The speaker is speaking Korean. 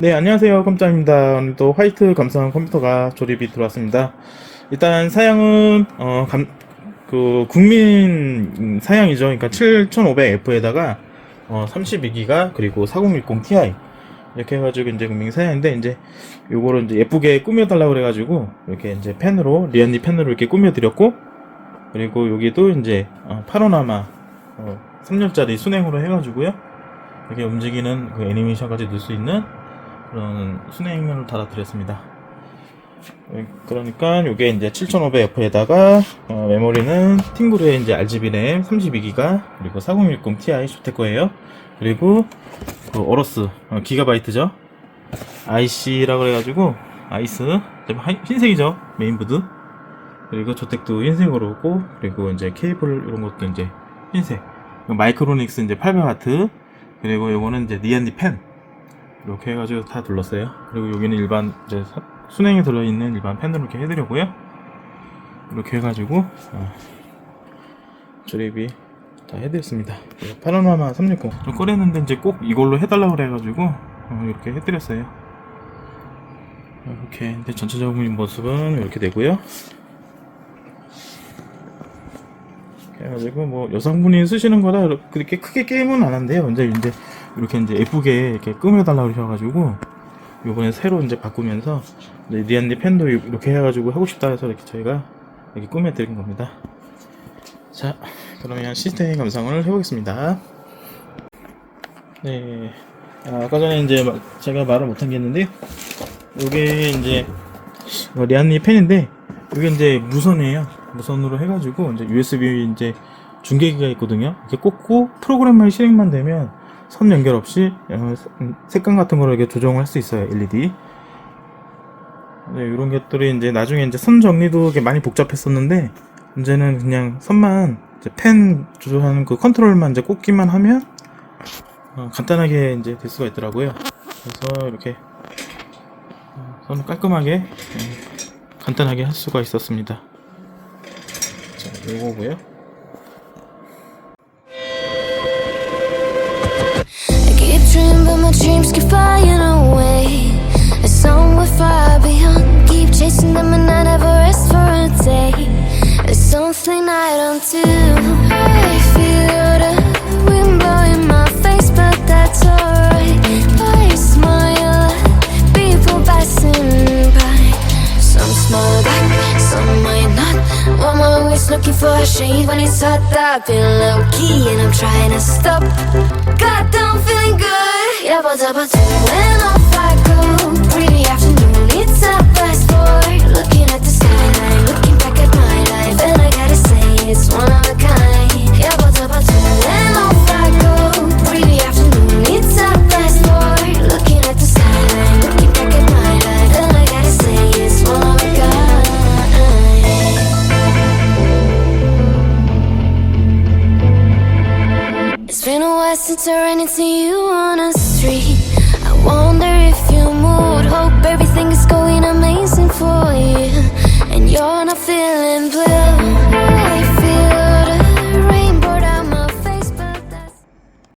네, 안녕하세요. 컴짱입니다. 오늘도 화이트 감성 컴퓨터가 조립이 들어왔습니다. 일단 사양은, 어, 감, 그, 국민 사양이죠. 그러니까 7500F에다가, 어, 32기가, 그리고 4060 Ti. 이렇게 해가지고 이제 국민 사양인데, 이제, 요거를 이제 예쁘게 꾸며달라고 그래가지고, 이렇게 이제 펜으로, 리안니 펜으로 이렇게 꾸며드렸고, 그리고 여기도 이제, 어, 파노라마, 어, 3열짜리 순행으로 해가지고요. 이렇게 움직이는 그 애니메이션까지 넣을 수 있는 그런 순행을 달아드렸습니다. 예, 그러니까 이게 이제 7500F에다가 어, 메모리는 팅그루의 이제 RGB 램 32기가 그리고 4060 Ti 좋대 거예요. 그리고 그 어로스 어, 기가바이트죠. IC라고 해가지고 아이스 흰색이죠 메인보드 그리고 조텍도 흰색으로 오고 그리고 이제 케이블 이런 것도 이제 흰색 마이크로닉스 이제 800W 그리고 요거는 이제 니안디 펜 이렇게 해가지고 다 둘렀어요. 그리고 여기는 일반 이제 사- 순행에 들어있는 일반 펜으로 이렇게 해드렸고요. 이렇게 해가지고 어, 조립이 다 해드렸습니다. 파노라마 360좀 꺼냈는데 이제 꼭 이걸로 해달라고 그래가지고 어, 이렇게 해드렸어요. 이렇게 근데 전체적인 모습은 이렇게 되고요. 해가지고 뭐 여성분이 쓰시는 거라 그렇게 크게 게임은 안 한대요. 근데 이제 이렇게 이제 예쁘게 이렇게 꾸며달라고 그러셔가지고 요번에 새로 이제 바꾸면서 이제 니안니 펜도 이렇게 해가지고 하고 싶다 해서 이렇게 저희가 이렇게 꾸며드린 겁니다. 자, 그러면 시스템 감상을 해보겠습니다. 네, 아, 아까 전에 이제 마- 제가 말을 못한 게 있는데요. 요게 이제 어, 리안니 펜인데 이게 이제 무선이에요. 무선으로 해가지고 이제 USB 이제 중계기가 있거든요. 이렇게 꽂고 프로그램만 실행만 되면 선 연결 없이 어, 음, 색감 같은 거를 이렇게 조정을 할 수 있어요. LED. 네, 이런 것들이 이제 나중에 이제 선 정리도 많이 복잡했었는데 이제는 그냥 선만 펜 조절하는 그 컨트롤만 이제 꽂기만 하면 어, 간단하게 이제 될 수가 있더라고요. 그래서 이렇게 어, 선 깔끔하게 예, 간단하게 할 수가 있었습니다. 자, 이거고요. Keep flying away. Somewhere far beyond. Keep chasing them, and I never rest for a day. It's something I don't do. I feel the wind blowing my face, but that's alright. I smile at people passing by. Some smile back, some might not. I'm always looking for a shade when it's hot. I've been low key and I'm trying to stop. God, I'm feeling good. Off I go. Pretty afternoon, it's. Looking at the skyline, looking back at my life, and I gotta say it's one of a kind. Off I go. Pretty afternoon, it's. Looking at the skyline, looking back at my life, and I gotta say it's one of a kind. It's been a while since I ran into you.